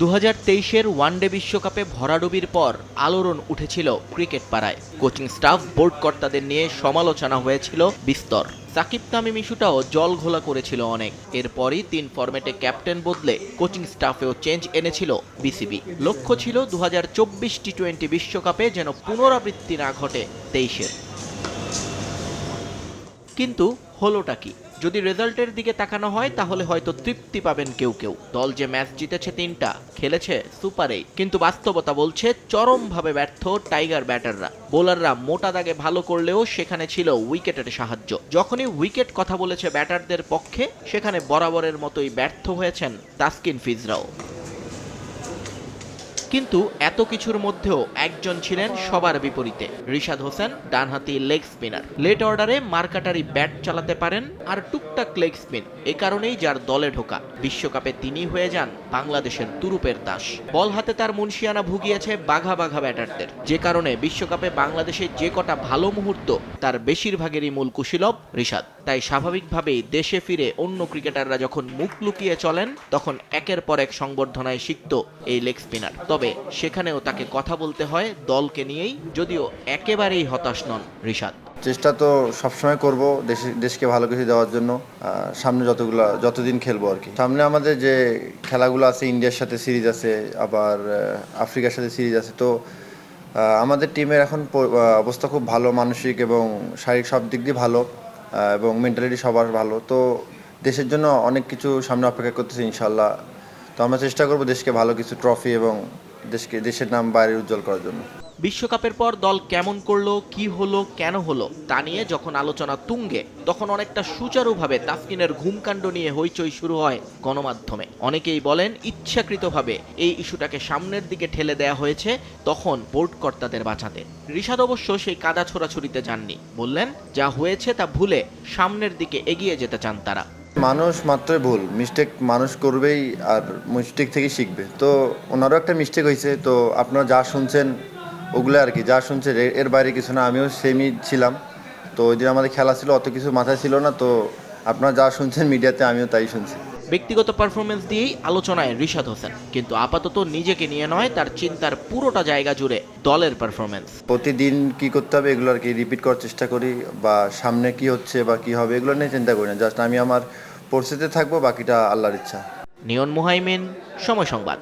দু হাজার তেইশের ওয়ানডে বিশ্বকাপে ভরাডুবির পর আলোড়ন উঠেছিল ক্রিকেট পাড়ায়। কোচিং স্টাফ, বোর্ড কর্তাদের নিয়ে সমালোচনা হয়েছিল বিস্তর। সাকিব তামিম ইস্যুটাও জল ঘোলা করেছিল অনেক। এরপরই তিন ফরম্যাটে ক্যাপ্টেন বদলে কোচিং স্টাফেও চেঞ্জ এনেছিল বিসিবি। লক্ষ্য ছিল দু হাজার চব্বিশ টি টোয়েন্টি বিশ্বকাপে যেন পুনরাবৃত্তি না ঘটে তেইশের। কিন্তু হলোটা কি? যদি রেজাল্টের দিকে তাকানো হয়, তাহলে হয়তো তৃপ্তি পাবেন কেউ কেউ। দল যে ম্যাচ জিতেছে তিনটা, খেলেছে সুপারেই কিন্তু বাস্তবতা বলছে, চরমভাবে ব্যর্থ টাইগার ব্যাটাররা। বোলাররা মোটা দাগে ভালো করলেও সেখানে ছিল উইকেটের সাহায্য। যখনই উইকেট কথা বলেছে ব্যাটারদের পক্ষে, সেখানে বরাবরের মতোই ব্যর্থ হয়েছেন তাসকিন ফিজরাও। কিন্তু এত কিছুর মধ্যেও একজন ছিলেন সবার বিপরীতে। রিশাদ হোসেন ডানহাতি লেগ স্পিনার লেট অর্ডারে মার্কাটারি ব্যাট চালাতে পারেন আর টুকটাক লেগ স্পিন এ কারণেই যার দলে ঢোকা। বিশ্বকাপে তিনি হয়ে যান বাংলাদেশের তুরুপের দাস। বল হাতে তার মুন্সিয়ানা ভুগিয়েছে বাঘা বাঘা ব্যাটারদের। যে কারণে বিশ্বকাপে বাংলাদেশের যে কটা ভালো মুহূর্ত, তার বেশিরভাগেরই মূল কুশীলব রিশাদ। তাই স্বাভাবিকভাবেই দেশে ফিরে অন্য ক্রিকেটাররা যখন মুখ লুকিয়ে চলেন, তখন একের পর এক সংবর্ধনায় শিখত এই লেগ স্পিনার। তবে সেখানেও তাকে কথা বলতে হয় দলকে নিয়েই, যদিও একেবারেই হতাশ নন রিশাদ। চেষ্টা তো সবসময় করব দেশ, দেশকে ভালো কিছু দেওয়ার জন্য। সামনে যতগুলো, যতদিন খেলব আর কি। সামনে আমাদের যে খেলাগুলো আছে, ইন্ডিয়ার সাথে সিরিজ আছে, আবার আফ্রিকার সাথে সিরিজ আছে, তো আমাদের টিমের এখন অবস্থা খুব ভালো, মানসিক এবং শারীরিক সব দিক দিয়ে ভালো। এবং মেন্টালিটি সবার ভালো। তো দেশের জন্য অনেক কিছু সামনে অপেক্ষা করতেছে ইনশাল্লাহ তো আমরা চেষ্টা করব দেশকে ভালো কিছু ট্রফি এবং দেশকে, দেশের নাম বাইরে উজ্জ্বল করার জন্য। বিশ্বকাপের পর দল কেমন করল, কি হলো, কেন হলো, তা নিয়ে যখন আলোচনা তুঙ্গে, তখন অনেকটা সুচারুভাবে তাসকিনের ঘুমকাণ্ড নিয়ে হইচই শুরু হয় গণমাধ্যমে। অনেকেই বলেন, ইচ্ছাকৃতভাবে এই ইস্যুটাকে সামনের দিকে ঠেলে দেয়া হয়েছে, তখন বোর্ড কর্তাদের বাঁচাতে। ঋষাদ অবশ্য সেই কাদা ছোড়াছুরিতে যাননি। বললেন, যা হয়েছে তা ভুলে সামনের দিকে এগিয়ে যেতে চান তারা। মানুষ মাত্রই ভুল। মিস্টেক মানুষ করবেই আর মিস্টেক থেকে শিখবে। তো ওনারও একটা মিস্টেক হয়েছে। তো আপনারা যা শুনছেন ওগুলো আর কি যা শুনছেন এর- বাইরে কিছু না আমিও সেমই ছিলাম। তো ওই দিন আমাদের খেলা ছিল অত কিছু মাথায় ছিল না তো আপনারা যা শুনছেন মিডিয়াতে আমিও তাই শুনছি। ব্যক্তিগত পারফরমেন্স দিয়েই আলোচনায় ঋষাদ হোসেন কিন্তু আপাতত নিজেকে নিয়ে নয় তার চিন্তার পুরোটা জায়গা জুড়ে দলের পারফরমেন্স প্রতিদিন কি করতে হবে এগুলো আর কি রিপিট করার চেষ্টা করি বা সামনে কি হচ্ছে বা কি হবে এগুলো নিয়ে চিন্তা করি না জাস্ট আমি আমার পরিস্থিতিতে থাকব বাকিটা আল্লাহর ইচ্ছা। নিয়ন মুহাইমিন সময় সংবাদ।